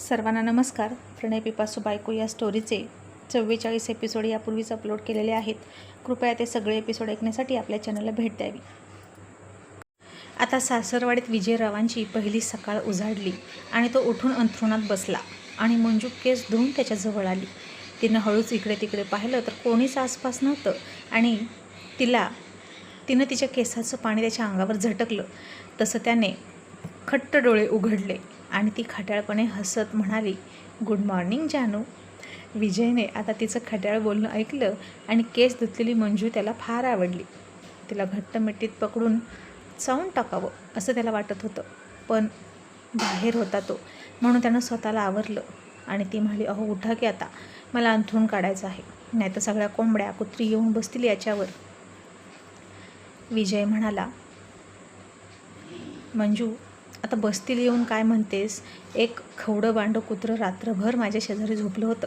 सर्वांना नमस्कार. प्रणय पिपासू बायको या स्टोरीचे चव्वेचाळीस एपिसोड यापूर्वीच अपलोड केलेले आहेत. कृपया ते सगळे एपिसोड ऐकण्यासाठी आपल्या चॅनलला भेट द्यावी. आता सासरवाडीत विजयरावांची पहिली सकाळ उजाडली आणि तो उठून अंथरुणात बसला आणि मंजू केस धुवून त्याच्याजवळ आली. तिनं हळूच इकडे तिकडे पाहिलं तर कोणीच आसपास नव्हतं आणि तिला तिनं तिच्या केसाचं पाणी त्याच्या अंगावर झटकलं. तसं त्याने खट्ट डोळे उघडले. आणि ती खट्याळपणे हसत म्हणाली गुड मॉर्निंग जानू. विजयने आता तिचं खट्याळ बोलणं ऐकलं आणि केस धुतलेली मंजू त्याला फार आवडली. तिला घट्ट मिठीत पकडून चावून टाकावं असं त्याला वाटत होतं. पण बाहेर होता तो म्हणून त्यानं स्वतःला आवरलं आणि ती म्हणाली अहो उठा की आता मला अंथरून काढायचं आहे नाही तर सगळ्या कोंबड्या कुत्री येऊन बसतील याच्यावर. विजय म्हणाला मंजू आता बसतील येऊन काय म्हणतेस? एक खवडं बांडं कुत्रं रात्रभर माझ्या शेजारी झोपलं होतं.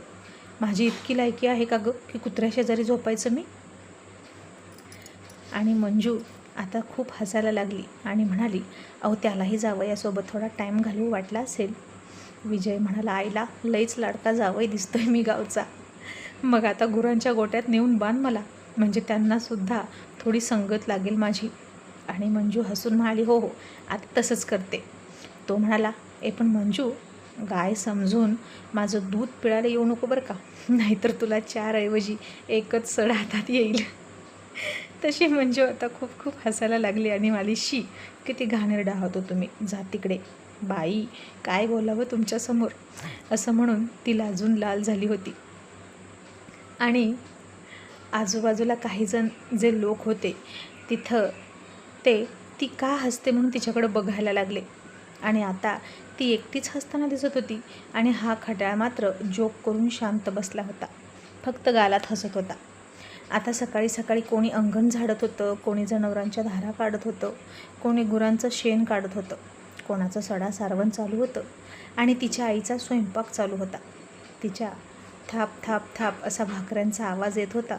माझी इतकी लायकी आहे का गं की कुत्र्या शेजारी झोपायचं मी? आणि मंजू आता खूप हसायला लागली आणि म्हणाली अहो त्यालाही जावं यासोबत थोडा टाईम घालवू वाटला असेल. विजय म्हणाला आईला लईच लाडका जावई दिसतोय मी गावचा. मग आता गुरांच्या गोट्यात नेऊन बांध मला. म्हणजे त्यांनासुद्धा थोडी संगत लागेल माझी. आणि मंजू हसून म्हणाली हो हो आता तसंच करते. तो म्हणाला ए पण मंजू गाय समजून माझं दूध पिळायला येऊ नको बरं का? नाहीतर तुला चार ऐवजी एकच सड हातात येईल. तशी मंजू आता खूप खूप हसायला लागली आणि मालीशी शी किती घाणेरडा आहोत हो तुम्ही. जा तिकडे. बाई काय बोलावं तुमच्यासमोर? असं म्हणून ती लाजून लाल झाली होती. आणि आजूबाजूला काही जण जे लोक होते तिथं ते ती का हसते म्हणून तिच्याकडं बघायला लागले. आणि आता ती एकटीच हसताना दिसत होती आणि हा खटाळ मात्र जोक करून शांत बसला होता. फक्त गालात हसत होता. आता सकाळी सकाळी कोणी अंगण झाडत होतं कोणी जनावरांच्या धारा काढत होतं कोणी गुरांचं शेण काढत होतं कोणाचं सडा सारवण चालू होतं आणि तिच्या आईचा स्वयंपाक चालू होता. तिच्या थाप थाप थाप असा भाकऱ्यांचा आवाज येत होता.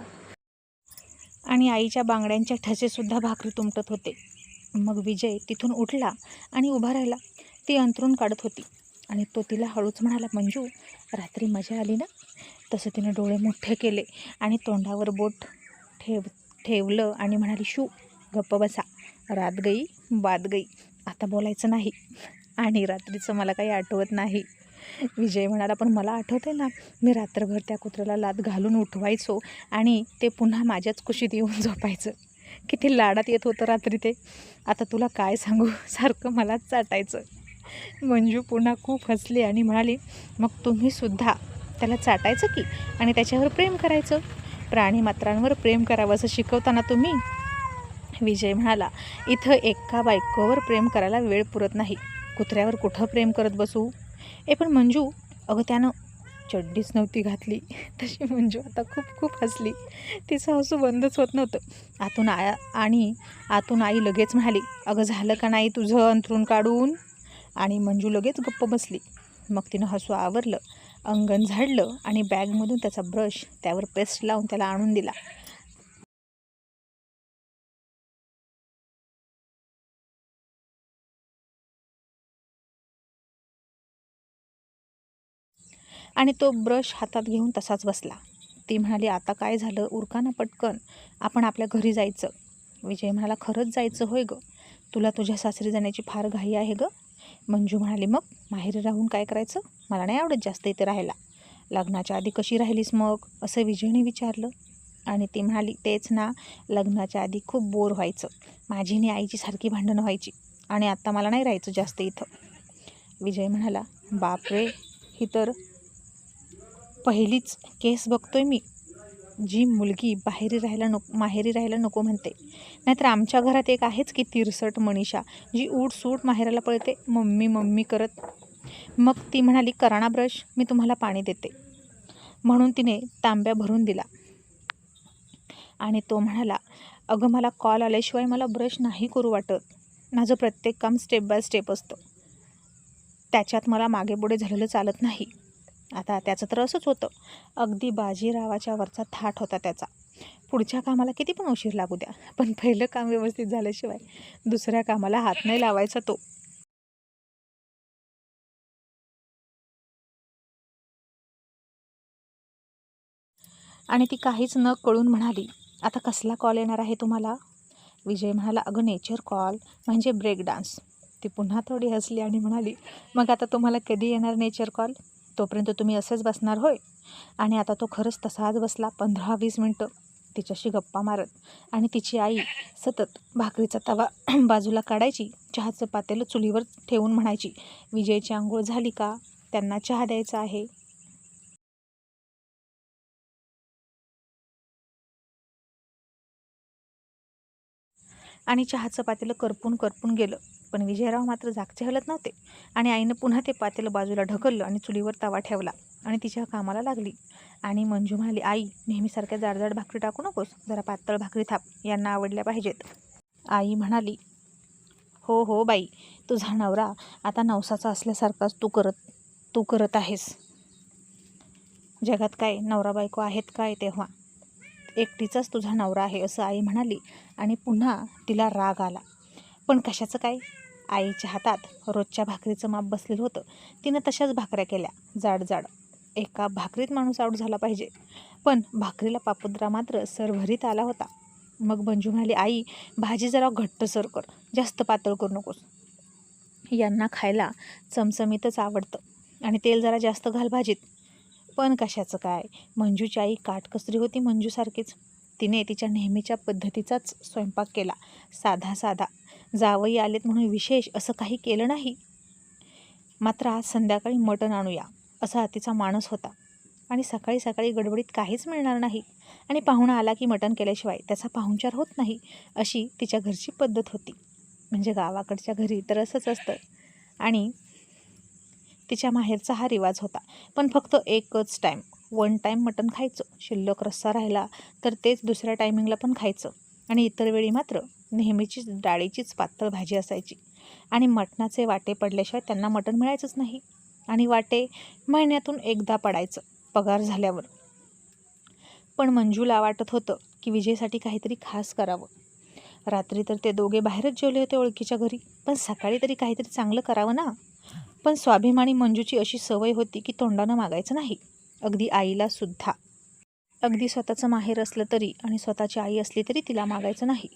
आणि आईच्या बांगड्यांच्या ठसेसुद्धा भाकरी तुमटत होते. मग विजय तिथून उठला आणि उभा राहिला. ती अंतरून काढत होती. आणि तो तिला हळूच म्हणाला मंजू रात्री मजा आली ना? तसं तिने डोळे मोठे केले आणि तोंडावर बोट ठेव ठेवलं आणि म्हणाली शू गप्प बसा. रात गई बाद गई. आता बोलायचं नाही. आणि रात्रीचं मला काही आठवत नाही. विजय म्हणाला पण मला आठवते ना मी रात्रभर त्या कुत्र्याला लाद घालून उठवायचो आणि ते पुन्हा माझ्याच कुशीत येऊन झोपायचं. किती लाडात येत होतं रात्री ते. आता तुला काय सांगू? सारखं मलाच चाटायचं. मंजू पुन्हा खूप हसली आणि म्हणाली मग तुम्हीसुद्धा त्याला चाटायचं की? आणि त्याच्यावर प्रेम करायचं? प्राणीमात्रांवर प्रेम करावं असं शिकवताना तुम्ही? विजय म्हणाला इथं एका बायकोवर प्रेम करायला वेळ पुरत नाही. कुत्र्यावर कुठं प्रेम करत बसू? ए पण मंजू अगं त्यानं चड्डीच नव्हती घातली. तशी मंजू आता खूप खूप हसली. तिचं हसू बंदच होत नव्हतं. आतून आया आणि आतून आई लगेच म्हणाली अगं झालं का नाही तुझं अंथरून काढून? आणि मंजू लगेच गप्प बसली. मग तिनं हसू आवरलं अंगण झाडलं आणि बॅगमधून त्याचा ब्रश त्यावर पेस्ट लावून त्याला आणून दिला. आणि तो ब्रश हातात घेऊन तसाच बसला. ती म्हणाली आता काय झालं? उरकाना पटकन. आपण आपल्या घरी जायचं. विजय म्हणाला खरंच जायचं होय गं. तुला तुझ्या सासरी जाण्याची फार घाई आहे गं. मंजू म्हणाली मग माहेरी राहून काय करायचं? मला नाही आवडत जास्त इथे राहायला. लग्नाच्या आधी कशी राहिलीस मग? असं विजयने विचारलं. आणि ती म्हणाली तेच ना लग्नाच्या आधी खूप बोर व्हायचं. माझी आणि आईची सारखी भांडणं व्हायची. आणि आत्ता मला नाही राहायचं जास्त इथं. विजय म्हणाला बापरे! ही तर पहिलीच केस बघतोय मी. जी मुलगी बाहेरी राहायला नको माहेरी राहायला नको म्हणते. नाहीतर आमच्या घरात एक आहेच की तिरसट मनीषा जी उठ सूट माहेराला पळते मम्मी मम्मी करत. मग ती म्हणाली कराणा ब्रश मी तुम्हाला पाणी देते. म्हणून तिने तांब्या भरून दिला. आणि तो म्हणाला अगं मला कॉल आल्याशिवाय मला ब्रश नाही करू वाटत. माझं प्रत्येक काम स्टेप बाय स्टेप असतं. त्याच्यात मला मागे पुढे झालेलं चालत नाही. आता त्याचं तर असंच होतं. अगदी बाजीरावाच्या वरचा थाट होता त्याचा. पुढच्या कामाला किती पण उशीर लागू द्या पण पहिलं काम व्यवस्थित झाल्याशिवाय दुसऱ्या कामाला हात नाही लावायचा तो. आणि ती काहीच न कळून म्हणाली आता कसला कॉल येणार आहे तुम्हाला? विजय म्हणाला अगं नेचर कॉल म्हणजे ब्रेक डान्स ती पुन्हा थोडी हसली आणि म्हणाली मग आता तुम्हाला कधी येणार नेचर कॉल तोपर्यंत तुम्ही असेच बसणार होय. आणि आता तो खरंच तसाच बसला पंधरा वीस मिनटं. तिच्याशी गप्पा मारत. आणि तिची आई सतत भाकरीचा तवा बाजूला काढायची. चहाचं पातेलं चुलीवर ठेवून म्हणायची विजयची आंघोळ झाली का? त्यांना चहा द्यायचा आहे. आणि चहाचं पातेलं करपून करपून गेलं. पण विजयराव मात्र जागचे हलत नव्हते. आणि आईनं पुन्हा ते पातेलं बाजूला ढकललं आणि चुलीवर तवा ठेवला आणि तिच्या कामाला लागली. आणि मंजू म्हणाली आई नेहमीसारख्या जाडजाड भाकरी टाकू नकोस. जरा पातळ भाकरी थाप. यांना आवडल्या पाहिजेत. आई म्हणाली हो हो बाई. तुझा नवरा आता नवसाचा असल्यासारखाच तू करत तू करत आहेस. जगात काय नवरा बायको आहेत काय तेव्हा? एकटीचाच तुझा नवरा आहे असं आई म्हणाली आणि पुन्हा तिला राग आला. पण कशाचं काय? आईच्या हातात रोजच्या भाकरीचं माप बसलेलं होतं. तिनं तशाच भाकऱ्या केल्या. जाड जाड. एका भाकरीत माणूस आऊट झाला पाहिजे. पण भाकरीला पापुद्रा मात्र सरभरीत आला होता. मग मंजू म्हणाली आई भाजी जरा घट्ट सर कर. जास्त पातळ करू नकोस. यांना खायला चमचमीतच आवडतं. आणि तेल जरा जास्त घाल भाजीत. पण कशाचं काय? मंजूची आई काटकसरी होती मंजूसारखीच. तिने तिच्या नेहमीच्या पद्धतीचाच स्वयंपाक केला. साधा साधा. जावई आलेत म्हणून विशेष असं काही केलं नाही. मात्र आज संध्याकाळी मटण आणूया असा तिचा माणूस होता. आणि सकाळी सकाळी गडबडीत काहीच मिळणार नाही. आणि पाहुणा आला की मटण केल्याशिवाय त्याचा पाहुणचार होत नाही अशी तिच्या घरची पद्धत होती. म्हणजे गावाकडच्या घरी तर असंच असतं. आणि तिच्या माहेरचा हा रिवाज होता. पण फक्त एकच टाईम वन टाईम मटण खायचं. शिल्लक रस्सा राहिला तर तेच दुसऱ्या टायमिंगला पण खायचं. आणि इतर वेळी मात्र नेहमीचीच डाळीचीच पातळ भाजी असायची. आणि मटणाचे वाटे पडल्याशिवाय त्यांना मटण मिळायचंच नाही. आणि वाटे महिन्यातून एकदा पडायचं पगार झाल्यावर. पण मंजूला वाटत होतं की विजयसाठी काहीतरी खास करावं. रात्री तर ते दोघे बाहेरच जेवले होते ओळखीच्या घरी. पण सकाळी तरी काहीतरी चांगलं करावं ना? पण स्वाभिमानी मंजूची अशी सवय होती की तोंडानं मागायचं नाही. अगदी आईला सुद्धा. अगदी स्वतःचं माहेर असलं तरी आणि स्वतःची आई असली तरी तिला मागायचं नाही.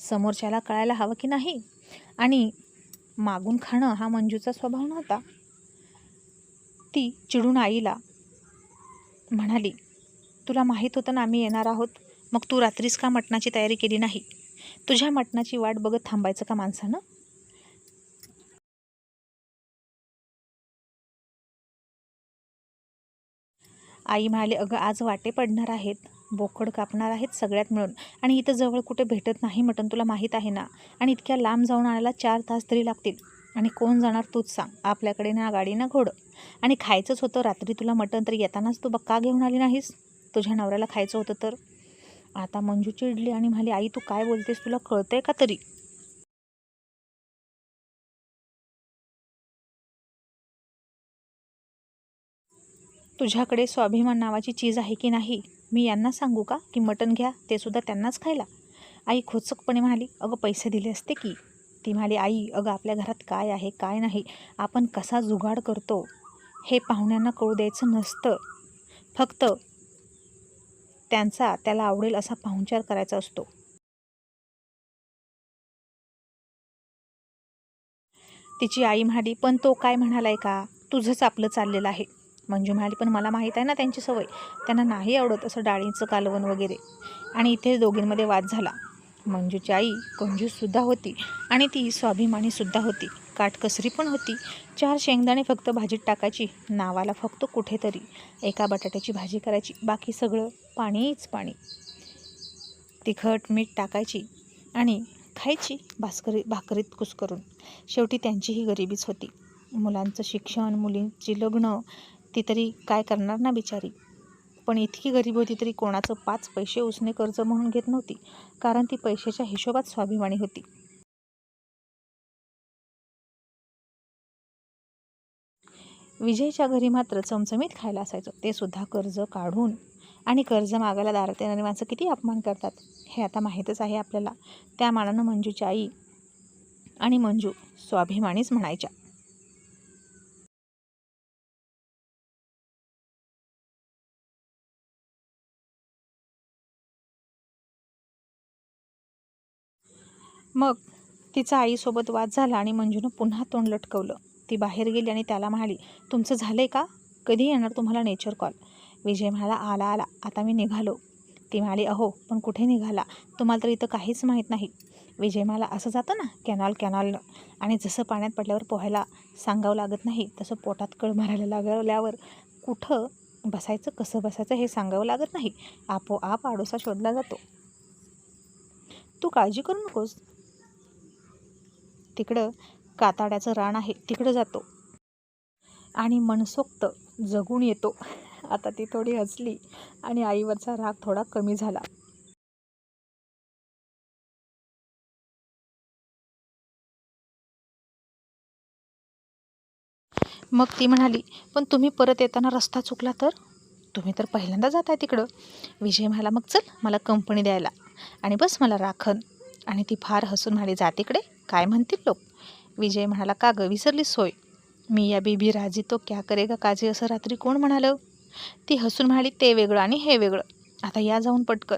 समोरच्याला कळायला हवं की नाही? आणि मागून खाणं हा मंजूचा स्वभाव नव्हता. ती चिडून आईला म्हणाली तुला माहीत होतं ना आम्ही येणार आहोत? मग तू रात्रीच का मटणाची तयारी केली नाही? तुझ्या मटणाची वाट बघत थांबायचं का माणसानं? आई म्हणाली अगं आज वाटे पडणार आहेत. बोकड कापणार आहेत सगळ्यात मिळून. आणि इथं जवळ कुठे भेटत नाही मटण तुला माहीत आहे ना? आणि इतक्या लांब जाऊन आणायला चार तास तरी लागतील. आणि कोण जाणार तूच सांग. आपल्याकडे ना गाडी ना घोडं. आणि खायचंच होतं. रात्री तुला मटण तर येतानाच तू बक्का घेऊन आली नाहीस? तुझ्या नवऱ्याला खायचं होतं तर? आता मंजू चिडली आणि म्हणाली आई तू काय बोलतेस? तुला कळतंय का तरी? तुझ्याकडे स्वाभिमान नावाची चीज आहे की नाही? मी यांना सांगू का की मटण घ्या ते सुद्धा त्यांनाच खायला? आई खोचकपणे म्हणाली अगं पैसे दिले असते की? ती म्हणाली आई अगं आपल्या घरात काय आहे काय नाही आपण कसा जुगाड करतो हे पाहुण्यांना कळू द्यायचं नसतं. फक्त त्यांचा त्याला आवडेल असा पाहुणचार करायचा असतो. तिची आई म्हणाली पण तो काय म्हणालाय का? तुझंच आपलं चाललेलं आहे. मंजू म्हणाली पण मला माहीत आहे ना त्यांची सवय. त्यांना नाही आवडत असं डाळीचं कालवण वगैरे. आणि इथे दोघींमध्ये वाद झाला. मंजूची आई कंजूससुद्धा होती आणि ती स्वाभिमानीसुद्धा होती. काटकसरी पण होती. चार शेंगदाणे फक्त भाजीत टाकायची नावाला फक्त कुठेतरी एका बटाट्याची भाजी करायची बाकी सगळं पाणीच पाणी. तिखट मीठ टाकायची आणि खायची भास्करी भाकरीत कुस्करून. शेवटी त्यांचीही गरिबीच होती. मुलांचं शिक्षण मुलींची लग्न ती तरी काय करणार ना बिचारी? पण इतकी गरीब होती तरी कोणाचं पाच पैसे उसने कर्ज म्हणून घेत नव्हती कारण ती पैशाच्या हिशोबात स्वाभिमानी होती. विजयच्या घरी मात्र चमचमीत खायला असायचं. ते सुद्धा कर्ज काढून आणि कर्ज मागायला दारात येणारी माणसं किती अपमान करतात हे आता माहीतच आहे आपल्याला. त्या मानानं मंजूची आई आणि मंजू स्वाभिमानीच म्हणायच्या. मग तिचा आईसोबत वाद झाला आणि मंजूनं पुन्हा तोंड लटकवलं. ती बाहेर गेली आणि त्याला म्हणाली तुमचं झालं आहे का? कधी येणार तुम्हाला नेचर कॉल? विजय म्हणाला आला आला. आता मी निघालो. ती म्हणाली अहो पण कुठे निघाला? तुम्हाला तर इथं काहीच माहीत नाही. विजय मला असं जातं ना कॅनॉल कॅनॉलनं आणि जसं पाण्यात पडल्यावर पोहायला सांगावं लागत नाही तसं पोटात कळ मारायला लागल्यावर कुठं बसायचं कसं बसायचं हे सांगावं लागत नाही. आपोआप आडोसा शोधला जातो. तू काळजी करू नकोस. तिकडं काताड्याचं रान आहे तिकडं जातो. आणि मनसोक्त जगून येतो. आता ती थोडी हसली आणि आईवरचा राग थोडा कमी झाला. मग ती म्हणाली पण तुम्ही परत येताना रस्ता चुकला तर? तुम्ही तर पहिल्यांदा जाताय तिकडं. विजय म्हणाला मग चल मला कंपनी द्यायला. आणि बस मला राखण. आणि ती फार हसून म्हणाली जा तिकडे. काय म्हणतील लोक? विजय म्हणाला का गं विसरली सोय मी या बीबी राजी तो क्या करेगा काजे असं रात्री कोण म्हणालं? ती हसून म्हणाली ते वेगळं आणि हे वेगळं. आता या जाऊन पटकन.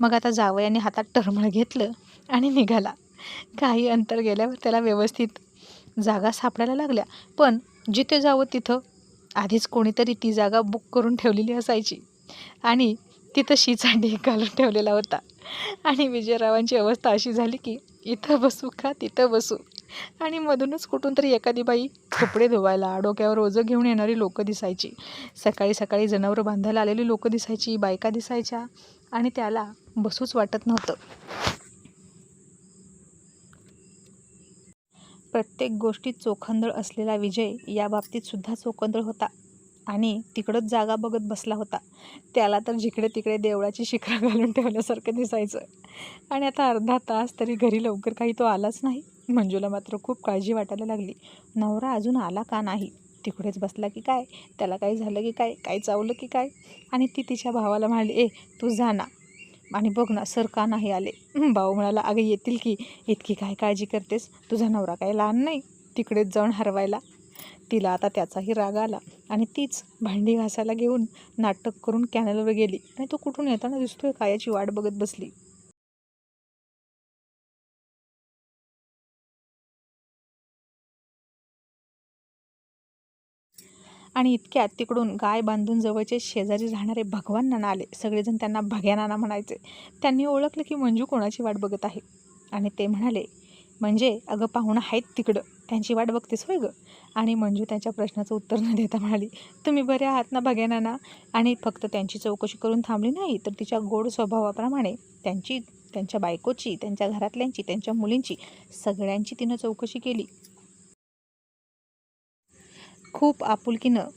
मग आता जावयाने हातात टरमळ घेतलं आणि निघाला. काही अंतर गेल्यावर त्याला व्यवस्थित जागा सापडायला लागल्या. पण जिथे जावं तिथं आधीच कोणीतरी ती जागा बुक करून ठेवलेली असायची. आणि तिथं शिचा ढेक घालून ठेवलेला होता. आणि विजयरावांची अवस्था अशी झाली की इथं बसू का? तिथं बसू. आणि मधूनच कुठून तरी एखादी बाई कपडे धुवायला डोक्यावर ओझं घेऊन येणारी लोकं दिसायची. सकाळी सकाळी जनावरं बांधायला आलेली लोकं दिसायची बायका दिसायच्या आणि त्याला बसूच वाटत नव्हतं. प्रत्येक गोष्टीत चोखंदळ असलेला विजय या बाबतीत सुद्धा चोखंदळ होता. आणि तिकडंच जागा बघत बसला होता. त्याला तर जिकडे तिकडे देवळाची शिखरं घालून ठेवल्यासारखं दिसायचं. आणि आता अर्धा तास तरी घरी लवकर काही तो आलाच नाही. मंजूला मात्र खूप काळजी वाटायला लागली. नवरा अजून आला का नाही? तिकडेच बसला की काय? त्याला काही झालं की काय? काय चावलं की काय? आणि ती तिच्या भावाला म्हणाली ए तू जा ना. आणि बघ ना सर का नाही आले? भाऊ म्हणाला अगं येतील की. इतकी काय काळजी करतेस? तुझा नवरा काही लहान नाही. तिकडेच जाऊन हरवायला. तिला आता त्याचाही राग आला आणि तीच भांडी घासायला घेऊन नाटक करून कॅनलवर गेली आणि तो कुठून येताना दिसतोय का याची वाट बघत बसली. आणि इतक्यात तिकडून गाय बांधून जवळचे शेजारी राहणारे भगवान नाना आले. सगळेजण त्यांना भग्या नाना म्हणायचे. त्यांनी ओळखलं की मंजू कोणाची वाट बघत आहे. आणि ते म्हणाले म्हणजे अगं पाहुणं आहेत तिकडं. त्यांची वाट बघतेस होय गं? आणि मंजू त्यांच्या प्रश्नाचं उत्तर न देता म्हणाली तुम्ही बरे आहात ना भग्या ना आणि फक्त त्यांची चौकशी करून थांबली नाही तर तिच्या गोड स्वभावाप्रमाणे त्यांची त्यांच्या बायकोची त्यांच्या घरातल्यांची त्यांच्या मुलींची सगळ्यांची तिनं चौकशी केली. खूप आपुलकीनं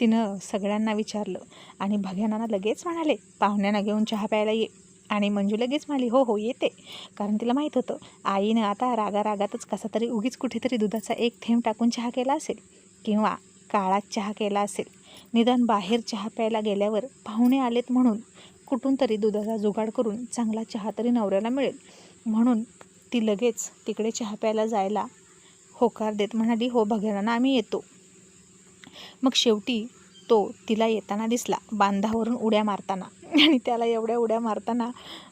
तिनं सगळ्यांना विचारलं आणि भग्यानाना लगेच म्हणाले पाहुण्यांना घेऊन चहा प्यायला ये. आणि मंजू लगेच म्हणाली हो हो येते. कारण तिला माहीत होतं आईनं आता रागा रागातच कसा तरी उगीच कुठेतरी दुधाचा एक थेंब टाकून चहा केला असेल किंवा काळात चहा केला असेल. निदान बाहेर चहा प्यायला गेल्यावर पाहुणे आलेत म्हणून कुठून तरी दुधाचा जुगाड करून चांगला चहा तरी नवऱ्याला मिळेल. म्हणून ती लगेच तिकडे चहा प्यायला जायला होकार देत म्हणाली हो भगवाना आम्ही येतो. मग शेवटी तो तिला येताना दिसला बांधावरून उड्या मारताना. आणि त्याला एवढ्या उड्या मारताना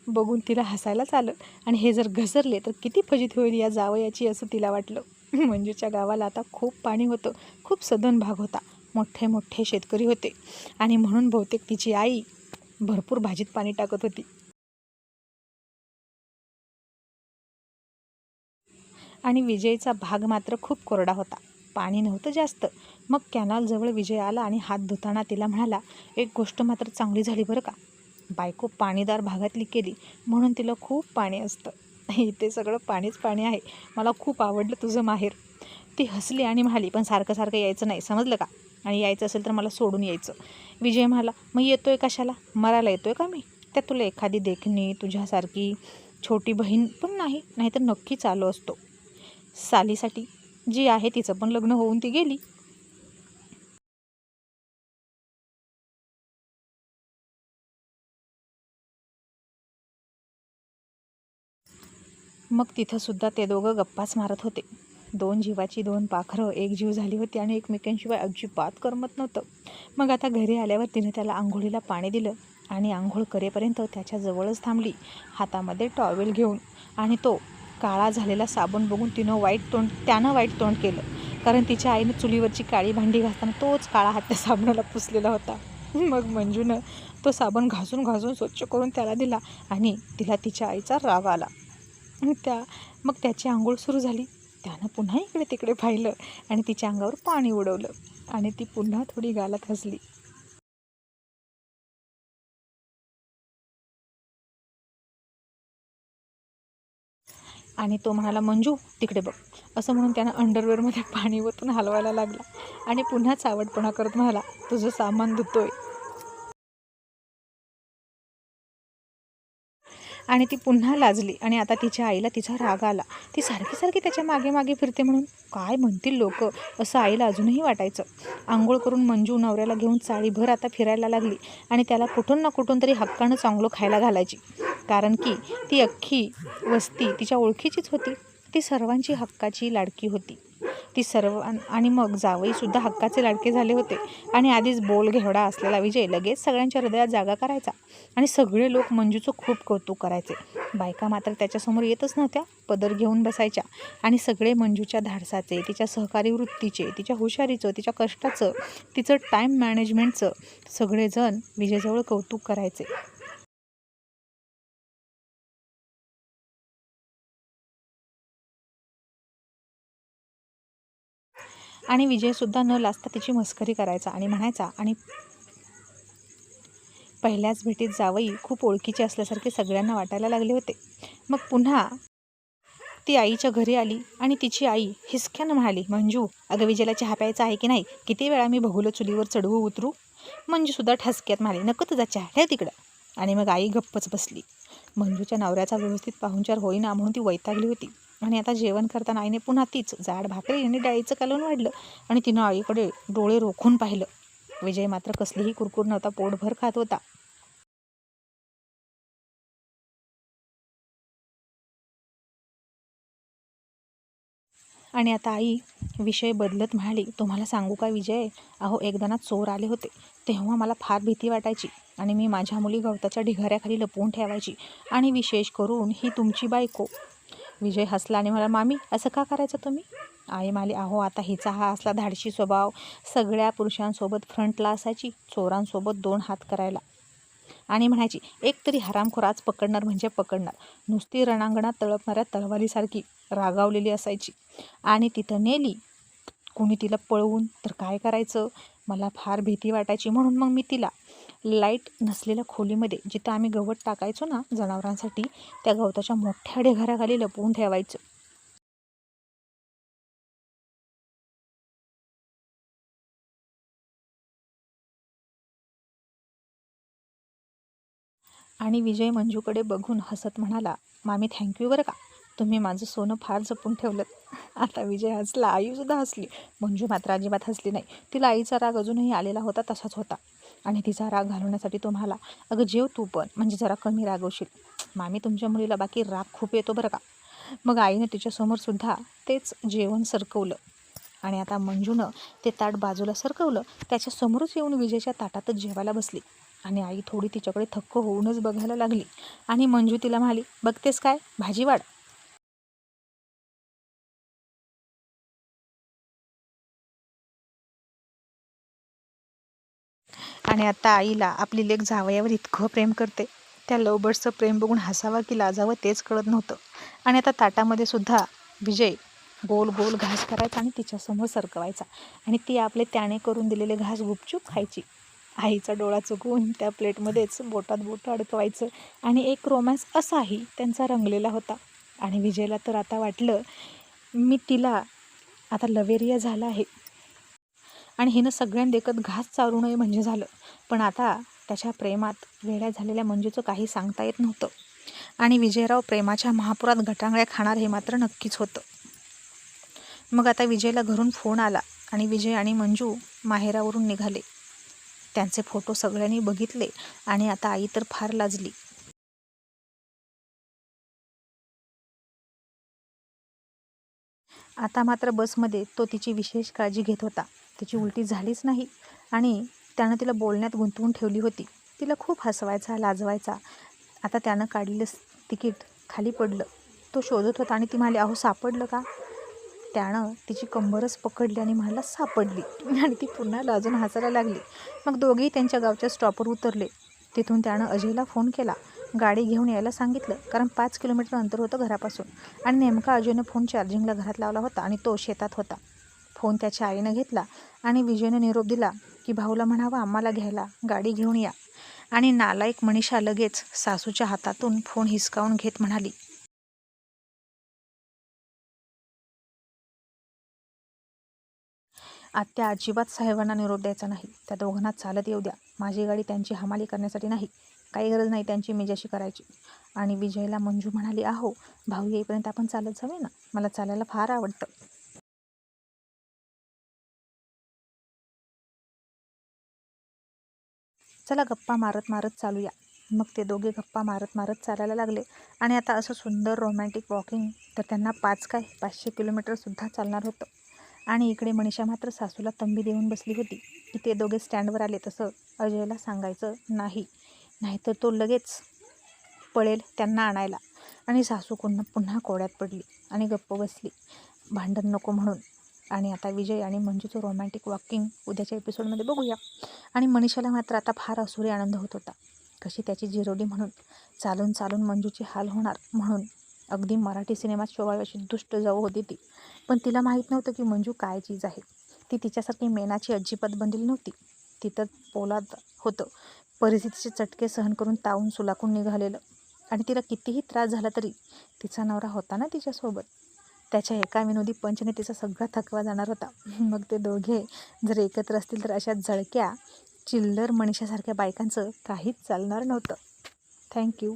बघून तिला हसायलाच आलं आणि हे जर घसरले तर किती फजित होईल या जावयाची असं तिला वाटलं. मंजूच्या गावाला आता खूप पाणी होतं. खूप सदन भाग होता. मोठे मोठे शेतकरी होते. आणि म्हणून बहुतेक तिची आई भरपूर भाजीत पाणी टाकत होती. आणि विजयचा भाग मात्र खूप कोरडा होता. पाणी नव्हतं जास्त. मग कॅनालजवळ विजय आला आणि हात धुताना तिला म्हणाला एक गोष्ट मात्र चांगली झाली बरं का? बायको पाणीदार भागातली केली म्हणून तिला खूप पाणी असतं. इथे सगळं पाणीच पाणी आहे. मला खूप आवडलं तुझं माहेर. ती हसली आणि म्हणाली पण सारखं सारखं यायचं नाही समजलं का? आणि यायचं असेल तर मला सोडून यायचं. विजय म्हणाला मग येतोय कशाला? मरायला येतोय का मी? त्यात तुला एखादी देखणी तुझ्यासारखी छोटी बहीण पण नाही नाहीतर नक्की चालू असतो. सालीसाठी जी आहे तिचं पण लग्न होऊन ती गेली. मग तिथंसुद्धा ते दोघं गप्पाच मारत होते. दोन जीवाची दोन पाखरं एक जीव झाली होती आणि एकमेकांशिवाय अजिबात करमत नव्हतं. मग आता घरी आल्यावर तिने त्याला आंघोळीला पाणी दिलं आणि आंघोळ करेपर्यंत त्याच्याजवळच थांबली हातामध्ये टॉवेल घेऊन. आणि तो काळा झालेला साबण बघून तिनं वाईट तोंड त्यानं वाईट तोंड केलं. कारण तिच्या आईनं चुलीवरची काळी भांडी घासताना तोच काळा हात त्या साबणाला पुसलेला होता. मग मंजूनं तो साबण घासून घासून स्वच्छ करून त्याला दिला आणि तिला तिच्या आईचा राग आला. आणि त्या मग त्याची आंघोळ सुरू झाली. त्यानं पुन्हा इकडे तिकडे पाहिलं आणि तिच्या अंगावर पाणी उडवलं आणि ती पुन्हा थोडी गालात हसली. आणि तो म्हणाला मंजू तिकडे बघ. असं म्हणून त्यानं अंडरवेअरमध्ये पाणी ओतून हलवायला लागला आणि पुन्हा चावटपणा करत म्हणाला तुझं सामान धुतोय. आणि ती पुन्हा लाजली. आणि आता तिच्या आईला तिचा राग आला. ती सारखी सारखी त्याच्यामागे मागे फिरते म्हणून काय म्हणतील लोक? असं आईला अजूनही वाटायचं. आंघोळ करून मंजू नवऱ्याला घेऊन चाळीभर आता फिरायला लागली आणि त्याला कुठून ना कुठून तरी हक्कानं चांगलं खायला घालायची. कारण की ती अख्खी वस्ती तिच्या ओळखीचीच होती. ती सर्वांची हक्काची लाडकी होती. ती सर्व आणि मग जावईसुद्धा हक्काचे लाडके झाले होते. आणि आधीच बोल घेवडा असलेला विजय लगेच सगळ्यांच्या हृदयात जागा करायचा. आणि सगळे लोक मंजूचं खूप कौतुक करायचे. बायका मात्र त्याच्यासमोर येतच नव्हत्या. पदर घेऊन बसायच्या. आणि सगळे मंजूच्या धाडसाचे तिच्या सहकारी वृत्तीचे तिच्या हुशारीचं तिच्या कष्टाचं तिचं टाईम मॅनेजमेंटचं सगळेजण विजयजवळ कौतुक करायचे. आणि विजयसुद्धा न लाजता तिची मस्करी करायचा आणि म्हणायचा आणि पहिल्याच भेटीत जावई खूप ओळखीची असल्यासारखे सगळ्यांना वाटायला लागले होते. मग पुन्हा ती आईच्या घरी आली आणि तिची आई हिसक्यानं म्हणाली मंजू अगं विजयला चहा प्यायचा आहे की नाही? किती वेळा मी भगुलं चुलीवर चढवू उतरू? मंजूसुद्धा ठसक्यात म्हणाली नको तुझा चहा ठेव तिकडं. आणि मग आई गप्पच बसली. मंजूच्या नवऱ्याचा व्यवस्थित पाहुणचार होईना म्हणून ती वैतागली होती. आणि आता जेवण करताना आईने पुन्हा तीच जाड भाकरी आणि डाळीचं कालवून वाढलं आणि तिनं आईकडे डोळे रोखून पाहिलं. विजय मात्र कसलीही कुरकुर नव्हता पोटभर खात होता. आणि आता आई विषय बदलत म्हणाली तुम्हाला सांगू का विजय? अहो एकदा ना चोर आले होते. तेव्हा मला फार भीती वाटायची आणि मी माझ्या मुली गवताच्या ढिगाऱ्याखाली लपवून ठेवायची आणि विशेष करून ही तुमची बायको. विजय हसला आणि मला मामी असं का करायचं तुम्ही? आई माली अहो आता हिचा हा असला धाडशी स्वभाव सगळ्या पुरुषांसोबत फ्रंटला असायची चोरांसोबत दोन हात करायला. आणि म्हणायची एक तरी हरामखोर आज पकडणार म्हणजे पकडणार. नुसती रणांगणात तळपणाऱ्या तलवारीसारखी रागावलेली असायची. आणि तिथं नेली कुणी तिला पळवून तर काय करायचं? मला फार भीती वाटायची म्हणून मग मी तिला लाइट नसलेल्या खोलीमध्ये जिथं आम्ही गवत टाकायचो ना जनावरांसाठी त्या गवताच्या मोठ्या ढेघाराखाली लपवून ठेवायचं. आणि विजय मंजूकडे बघून हसत म्हणाला मामी थँक्यू बरं का? तुम्ही माझं सोनं फार जपून ठेवलं आता विजय हसला आईसुद्धा हसली. मंजू मात्र अजिबात हसली नाही. तिला आईचा राग अजूनही आलेला होता तसाच होता. आणि तिचा राग घालवण्यासाठी तुम्हाला अगं जेव तू पण म्हणजे जरा कमी रागवशील. मामी तुमच्या मुलीला बाकी राग खूप येतो बरं का. मग आईनं तिच्यासमोरसुद्धा तेच जेवण सरकवलं. आणि आता मंजूनं ते ताट बाजूला सरकवलं. त्याच्यासमोरच येऊन विजयच्या ताटातच जेवायला बसली. आणि आई थोडी तिच्याकडे थक्क होऊनच बघायला लागली. आणि मंजू तिला म्हणाली बघतेस काय? भाजी वाढ. आणि आता आईला आपली लेख जावयावर इतकं प्रेम करते. त्या लवबर्डचं प्रेम बघून हसावं की लाजावं तेच कळत नव्हतं. आणि आता ताटामध्ये सुद्धा विजय गोल गोल घास करायचा आणि तिच्यासमोर सरकवायचा. आणि ती आपले त्याने करून दिलेले घास गुपचूप खायची. आईचा डोळा चुकवून त्या प्लेटमध्येच बोटात बोटं अडकवायचं. आणि एक रोमॅन्स असाही त्यांचा रंगलेला होता. आणि विजयला तर आता वाटलं मी तिला आता लवेरिया झाला आहे. आणि हिनं सगळ्यांना देखत घास चारू नये म्हणजे झालं. पण आता त्याच्या प्रेमात वेड्या झालेल्या मंजूचं काही सांगता येत नव्हतं. आणि विजयराव प्रेमाच्या महापुरात घटांगळ्या खाणार हे मात्र नक्कीच होतं. मग आता विजयला घरून फोन आला आणि विजय आणि मंजू माहेरावरून निघाले. त्यांचे फोटो सगळ्यांनी बघितले आणि आता आई तर फार लाजली. आता मात्र बसमध्ये तो तिची विशेष काळजी घेत होता. तिची उलटी झालीच नाही. आणि त्यानं तिला बोलण्यात गुंतवून ठेवली होती. तिला खूप हसवायचा लाजवायचा. आता त्यानं काढलेलं तिकीट खाली पडलं. तो शोधत होता आणि ती म्हणाली अहो सापडलं का? त्यानं तिची कंबरच पकडली आणि म्हणाला सापडली. आणि ती पुन्हा लाजून हसायला लागली. मग दोघेही त्यांच्या गावच्या स्टॉपवर उतरले. तिथून त्यानं अजयला फोन केला. गाडी घेऊन यायला सांगितलं कारण पाच किलोमीटर अंतर होतं घरापासून. आणि नेमका अजयनं फोन चार्जिंगला घरात लावला होता आणि तो शेतात होता. फोन त्याच्या आईनं घेतला आणि विजयने निरोप दिला की भाऊला म्हणावा आम्हाला घ्यायला गाडी घेऊन या. आणि नालायक मनीषा लगेच सासूच्या हातातून फोन हिसकावून घेत म्हणाली आत्या अजिबात साहेबांना निरोप द्यायचा नाही. त्या दोघांना चालत येऊ द्या. माझी गाडी त्यांची हमाली करण्यासाठी नाही. काही गरज नाही त्यांची मेजाशी करायची. आणि विजयला मंजू म्हणाली आहो भाऊ येईपर्यंत आपण चालत जाऊया ना? मला चालायला फार आवडतं. चला गप्पा मारत मारत चालूया. मग ते दोघे गप्पा मारत मारत चालायला लागले. आणि आता असं सुंदर रोमॅन्टिक वॉकिंग तर त्यांना पाच काय पाचशे किलोमीटरसुद्धा चालणार होतं. आणि इकडे मनीषा मात्र सासूला तंबी देऊन बसली होती. की ते दोघे स्टँडवर आले तसं अजयला सांगायचं नाही. नाहीतर तो लगेच पळेल त्यांना आणायला. आणि सासू पुन्हा पुन्हा कोड्यात पडली आणि गप्प बसली. भांडण नको म्हणून. आणि आता विजय आणि मंजूचं रोमॅन्टिक वॉकिंग उद्याच्या एपिसोडमध्ये बघूया. आणि मनीषाला मात्र आता फार असुरी आनंद होत होता. कशी त्याची जिरोडी म्हणून चालून चालून मंजूची हाल होणार म्हणून अगदी मराठी सिनेमात शोभाव्याची दुष्ट जाऊ होती ती. पण तिला माहीत नव्हतं की मंजू काय चीज आहे. ती तिच्यासारखी मेनाची अजिबात बनलेली नव्हती. तिथं पोलाद होतं. परिस्थितीचे चटके सहन करून तावून सुलाकून निघालेलं. आणि तिला कितीही त्रास झाला तरी तिचा नवरा होता ना तिच्यासोबत. त्याच्या एका विनोदी पंचने तिचा सगळा थकवा जाणार होता. मग ते दोघे जर एकत्र असतील तर अशा जळक्या चिल्लर मनीषासारख्या बायकांचं काहीच चालणार नव्हतं. थँक्यू